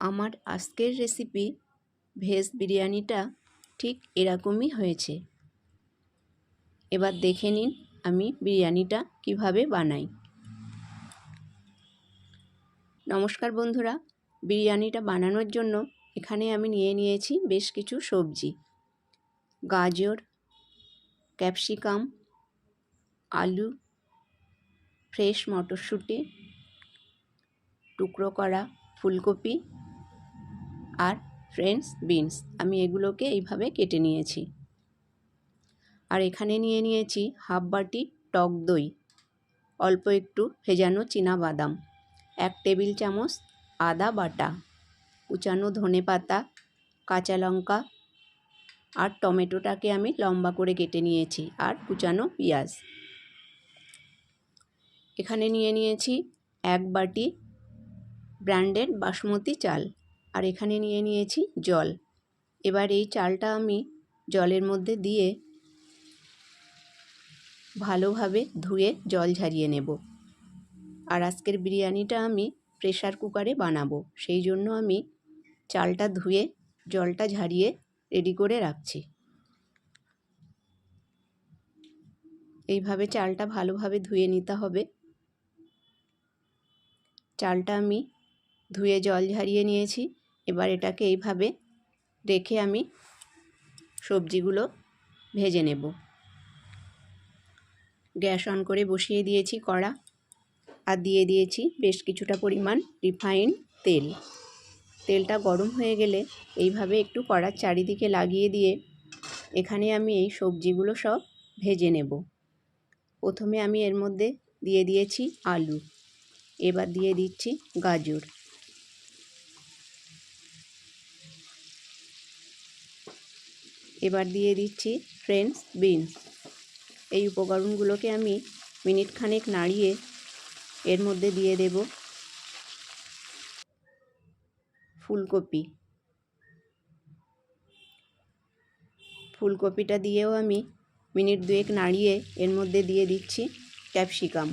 আমার আজকের recipe veg বিরিয়ানিটা ঠিক এরকমই হয়েছে। এবার দেখে নিন আমি বিরিয়ানিটা কীভাবে বানাই। নমস্কার বন্ধুরা, বিরিয়ানিটা বানানোর জন্য এখানে আমি নিয়ে নিয়েছি বেশ কিছু সবজি। গাজর, ক্যাপসিকাম, আলু ফ্রেশ মটরশুঁটি, টুকরো করা ফুলকপি আর ফ্রেন্ডস, বিনস, আমি এগুলোকে এইভাবে কেটে নিয়েছি। আর এখানে নিয়ে নিয়েছি হাফ বাটি টক দই, অল্প একটু ভেজানো বাদাম, এক টেবিল চামচ আদা বাটা, কুচানো ধনে পাতা, কাঁচা লঙ্কা আর টমেটোটাকে আমি লম্বা করে কেটে নিয়েছি আর কুচানো পেঁয়াজ। এখানে নিয়ে নিয়েছি এক বাটি ব্র্যান্ডেড বাসমতি চাল আর এখানে নিয়ে নিয়েছি জল। এবার এই চালটা আমি জলের মধ্যে দিয়ে ভালোভাবে ধুয়ে জল ঝারিয়ে নেব। আর আজকের বিরিয়ানিটা আমি প্রেশার কুকারে বানাবো। সেই জন্য আমি চালটা ধুয়ে জলটা ঝারিয়ে রেডি করে রাখছি। এইভাবে চালটা ভালোভাবে ধুয়ে নিতে হবে। চালটা আমি ধুয়ে জল ঝারিয়ে নিয়েছি। এবার এটাকে এইভাবে রেখে আমি সবজিগুলো ভেজে নেব। গ্যাস অন করে বসিয়ে দিয়েছি কড়া আর দিয়ে দিয়েছি বেশ কিছুটা পরিমাণ রিফাইন্ড তেল। তেলটা গরম হয়ে গেলে এইভাবে একটু কড়ার চারিদিকে লাগিয়ে দিয়ে এখানে আমি এই সবজিগুলো সব ভেজে নেব। প্রথমে আমি এর মধ্যে দিয়ে দিয়েছি আলু, এবার দিয়ে দিচ্ছি গাজর। এবার দিয়ে দিচ্ছি ফ্রেন্ডস বিনস। এই উপকরণগুলোকে আমি মিনিট খানেক নাড়িয়ে এর মধ্যে দিয়ে দেব। ফুলকপি। ফুলকপিটা দিয়েও আমি মিনিট দুয়েক নাড়িয়ে এর মধ্যে দিয়ে দিচ্ছি ক্যাপসিকাম।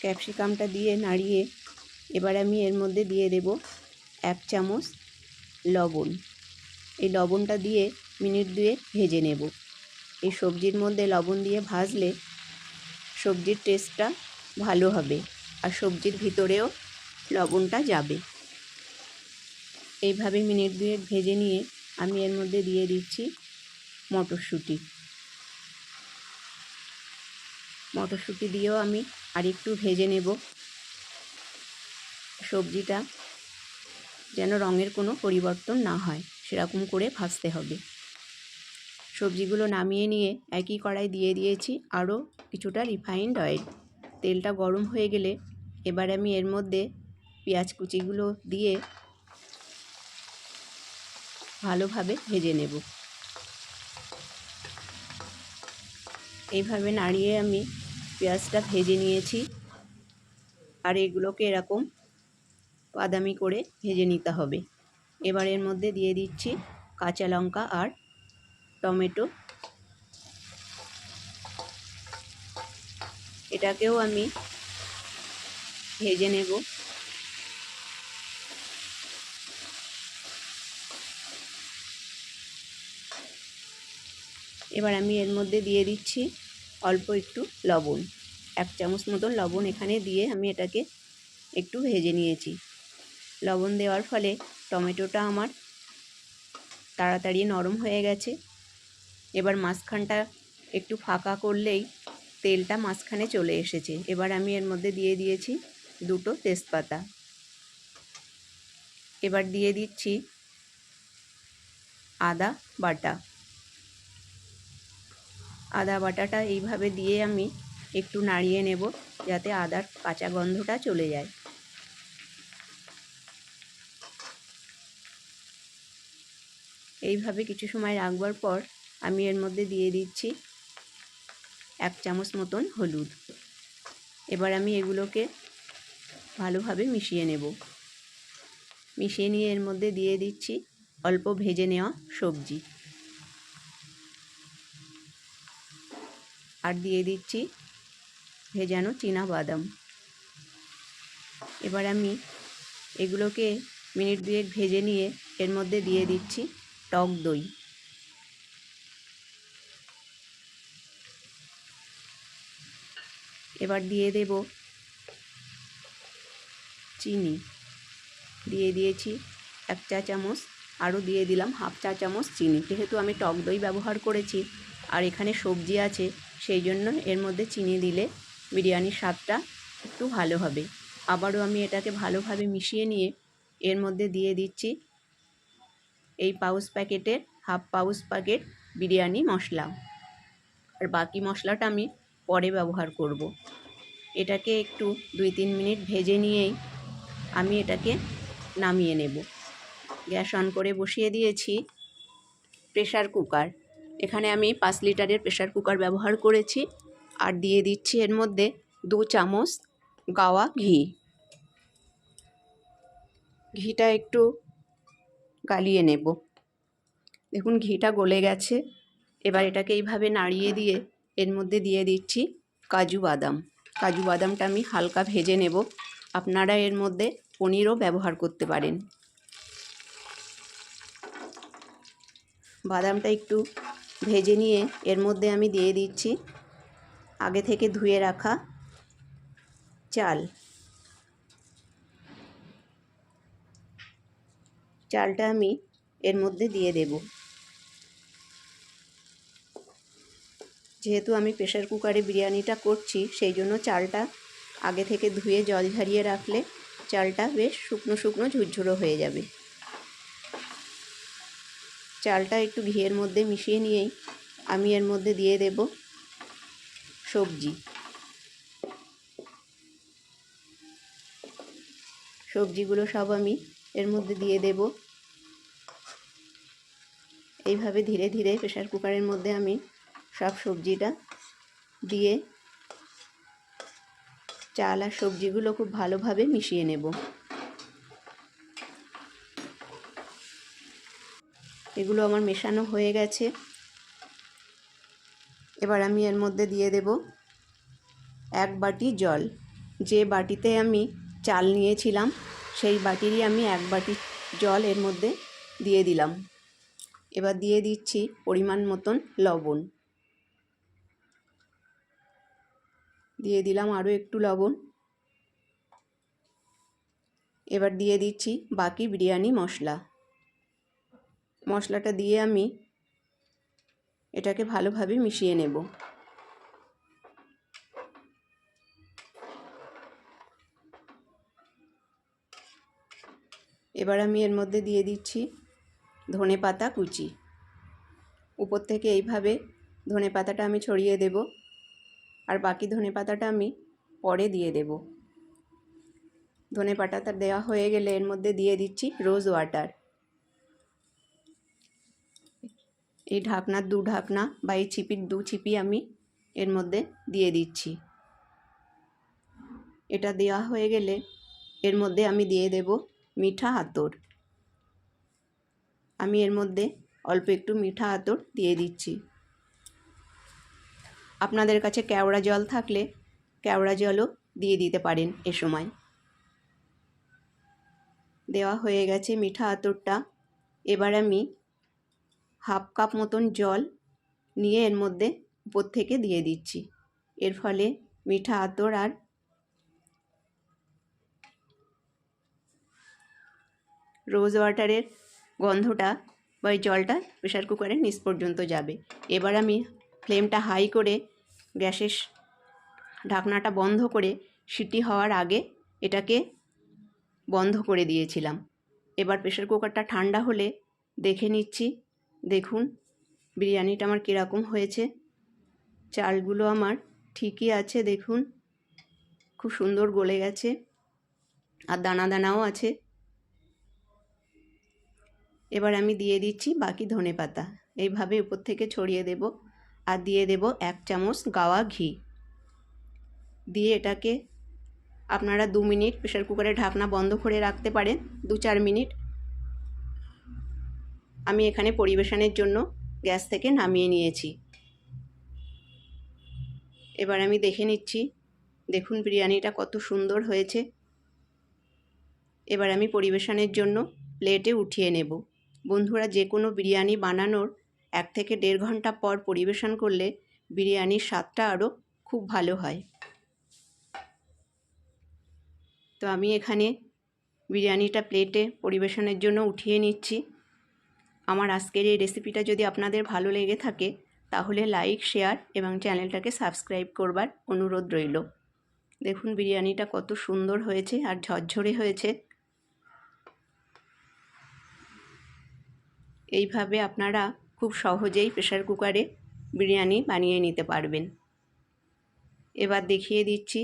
ক্যাপসিকামটা দিয়ে নাড়িয়ে এবার আমি এর মধ্যে দিয়ে দেব এক চামচ লবণ। এই লবণটা দিয়ে মিনিট দুয়ে ভেজে নেব। এই সবজির মধ্যে লবণ দিয়ে ভাজলে সবজির টেস্টটা ভালো হবে আর সবজির ভিতরেও লবণটা যাবে। এইভাবে মিনিট দুয়েক ভেজে নিয়ে আমি এর মধ্যে দিয়ে দিচ্ছি মটরশুঁটি। মটরশুঁটি দিয়েও আমি আরেকটু ভেজে নেব। সবজিটা যেন রঙের কোনো পরিবর্তন না হয়, সেরকম করে ভাজতে হবে। সবজিগুলো নামিয়ে নিয়ে একই কড়াই দিয়ে দিয়েছি আরও কিছুটা রিফাইন্ড অয়েল তেলটা গরম হয়ে গেলে এবার আমি এর মধ্যে পেঁয়াজ কুচিগুলো দিয়ে ভালোভাবে ভেজে নেব। এইভাবে নাড়িয়ে আমি পেঁয়াজটা ভেজে নিয়েছি। আর এগুলোকে এরকম বাদামি করে ভেজে নিতে হবে। এবার এর মধ্যে দিয়ে দিচ্ছি কাঁচা লঙ্কা আর টমেটো। এটাকেও আমি ভেজে নেব। এবার আমি এর মধ্যে দিয়ে দিচ্ছি অল্প একটু লবণ। এক চামচ মতন লবণ এখানে দিয়ে আমি এটাকে একটু ভেজে নিয়েছি। লবণ দেওয়ার ফলে টমেটোটা আমার তাড়াতাড়ি নরম হয়ে গেছে। এবার মাঝখানটা একটু ফাঁকা করলেই তেলটা মাঝখানে চলে এসেছে। এবার আমি এর মধ্যে দিয়ে দিয়েছি দুটো তেজপাতা। এবার দিয়ে দিচ্ছি আদা বাটা। আদা বাটাটা এইভাবে দিয়ে আমি একটু নাড়িয়ে নেব যাতে আদার কাঁচা গন্ধটা চলে যায়। এইভাবে কিছু সময় রাখবার পর আমি এর মধ্যে দিয়ে দিচ্ছি এক চামচ মতন হলুদ। এবার আমি এগুলোকে ভালোভাবে মিশিয়ে নেব। মিশিয়ে নিয়ে এর মধ্যে দিয়ে দিচ্ছি অল্প ভেজে নেওয়া সবজি। আর দিয়ে দিচ্ছি ভেজানো চীনা বাদাম। এবার আমি এগুলোকে মিনিট দুয়েক ভেজে নিয়ে এর মধ্যে দিয়ে দিচ্ছি টক দই। এবার দিয়ে দেব চিনি। দিয়ে দিয়েছি এক চা চামচ, আরও দিয়ে দিলাম হাফ চা চামচ চিনি। যেহেতু আমি টক দই ব্যবহার করেছি আর এখানে সবজি আছে, সেই জন্য এর মধ্যে চিনি দিলে বিরিয়ানির স্বাদটা একটু ভালো হবে। আবারও আমি এটাকে ভালোভাবে মিশিয়ে নিয়ে এর মধ্যে দিয়ে দিচ্ছি এই পাউচ প্যাকেটের হাফ পাউচ প্যাকেট বিরিয়ানি মশলা। আর বাকি মশলাটা আমি পরে ব্যবহার করব। এটাকে একটু দুই তিন মিনিট ভেজে নিয়েই আমি এটাকে নামিয়ে নেব। গ্যাস অন করে বসিয়ে দিয়েছি প্রেশার কুকার। এখানে আমি পাঁচ লিটারের প্রেশার কুকার ব্যবহার করেছি আর দিয়ে দিচ্ছি এর মধ্যে দু চামচ গাওয়া ঘি। ঘিটা একটু গালিয়ে নেব। দেখুন, ঘিটা গলে গেছে। এবার এটাকে এইভাবে নাড়িয়ে দিয়ে এর মধ্যে দিয়ে দিচ্ছি কাজু বাদাম। কাজু বাদামটা আমি হালকা ভেজে নেব। আপনারা এর মধ্যে পনিরও ব্যবহার করতে পারেন। বাদামটা একটু ভেজে নিয়ে এর মধ্যে আমি দিয়ে দিচ্ছি আগে থেকে ধুয়ে রাখা চাল। চালটা আমি এর মধ্যে দিয়ে দেব। যেহেতু আমি প্রেশার কুকারে বিরিয়ানিটা করছি, সেই জন্য চালটা আগে থেকে ধুয়ে জল ঝারিয়ে রাখলে চালটা বেশ শুকনো শুকনো ঝুরঝুরো হয়ে যাবে। চালটা একটু ঘিয়ের মধ্যে মিশিয়ে নিয়েই আমি এর মধ্যে দিয়ে দেব সবজি। সবজিগুলো সব আমি এর মধ্যে দিয়ে দেব। এইভাবে ধীরে ধীরে প্রেশার কুকারের মধ্যে আমি সব সবজিটা দিয়ে চাল আর সবজিগুলো খুব ভালোভাবে মিশিয়ে নেব। এগুলো আমার মেশানো হয়ে গেছে। এবার আমি এর মধ্যে দিয়ে দেব এক বাটি জল। যে বাটিতে আমি চাল নিয়েছিলাম সেই বাটিরই আমি এক বাটি জল এর মধ্যে দিয়ে দিলাম। এবার দিয়ে দিচ্ছি পরিমাণ মতন লবণ। দিয়ে দিলাম আরও একটু লবণ। এবার দিয়ে দিচ্ছি বাকি বিরিয়ানি মশলা। মশলাটা দিয়ে আমি এটাকে ভালোভাবে মিশিয়ে নেব। এবার আমি এর মধ্যে দিয়ে দিচ্ছি ধনে পাতা কুচি। উপর থেকে এইভাবে ধনে পাতাটা আমি ছড়িয়ে দেব আর বাকি ধনে পাতাটা আমি পরে দিয়ে দেব। ধনে পাতাটা দেওয়া হয়ে গেলে এর মধ্যে দিয়ে দিচ্ছি রোজ ওয়াটার। এই ঢাকনার দু ঢাকনা বা এই ছিপির দু ছিপি আমি এর মধ্যে দিয়ে দিচ্ছি। এটা দেওয়া হয়ে গেলে এর মধ্যে আমি দিয়ে দেব মিঠা আতর। আমি এর মধ্যে অল্প একটু মিঠা আতর দিয়ে দিচ্ছি। আপনাদের কাছে কেওড়া জল থাকলে কেওড়া জলও দিয়ে দিতে পারেন এ সময়। দেওয়া হয়ে গেছে মিঠা আতরটা। এবার আমি হাফ কাপ মতন জল নিয়ে এর মধ্যে উপর থেকে দিয়ে দিচ্ছি। এর ফলে মিঠা আতর আর রোজ ওয়াটারের গন্ধটা বা ওই জলটা প্রেশার কুকারের নিচ পর্যন্ত যাবে। এবার আমি ফ্লেমটা হাই করে গ্যাসের ঢাকনাটা বন্ধ করে সিটি হওয়ার আগে এটাকে বন্ধ করে দিয়েছিলাম। এবার প্রেশার কুকারটা ঠান্ডা হলে দেখে নিচ্ছি। দেখুন বিরিয়ানিটা আমার কীরকম হয়েছে। চালগুলো আমার ঠিকই আছে, দেখুন। খুব সুন্দর গলে গেছে। আর দানা দানাও আছে। এবার আমি দিয়ে দিচ্ছি বাকি ধনে পাতা। এইভাবে উপর থেকে ছড়িয়ে দেব আর দিয়ে দেব এক চামচ গাওয়া ঘি। দিয়ে এটাকে আপনারা দু মিনিট প্রেশার কুকারের ঢাকনা বন্ধ করে রাখতে পারেন, দু চার মিনিট। আমি এখানে পরিবেশনের জন্য গ্যাস থেকে নামিয়ে নিয়েছি। এবার আমি দেখে নিচ্ছি, দেখুন বিরিয়ানিটা কত সুন্দর হয়েছে। এবার আমি পরিবেশনের জন্য প্লেটে উঠিয়ে নেব। বন্ধুরা যে কোনো বিরিয়ানি বানানোর এক থেকে দেড় ঘণ্টা পর পরিবেশন করলে বিরিয়ানির স্বাদটা আরও খুব ভালো হয়। তো আমি এখানে বিরিয়ানিটা প্লেটে পরিবেশনের জন্য উঠিয়ে নিচ্ছি। আমার আজকের এই রেসিপিটা যদি আপনাদের ভালো লেগে থাকে, তাহলে লাইক, শেয়ার এবং চ্যানেলটাকে সাবস্ক্রাইব করবার অনুরোধ রইল। দেখুন বিরিয়ানিটা কত সুন্দর হয়েছে আর ঝরঝরে হয়েছে। এইভাবে আপনারা খুব সহজেই প্রেশার কুকারে বিরিয়ানি বানিয়ে নিতে পারবেন। এবার দেখিয়ে দিচ্ছি।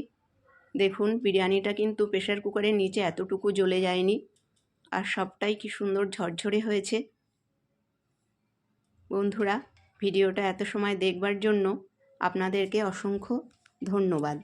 দেখুন, বিরিয়ানিটা কিন্তু প্রেশার কুকারের নিচে এতটুকু জ্বলে যায়নি আর সবটাই কি সুন্দর ঝরঝরে হয়েছে। বন্ধুরা, ভিডিওটা এত সময় দেখবার জন্য আপনাদেরকে অসংখ্য ধন্যবাদ।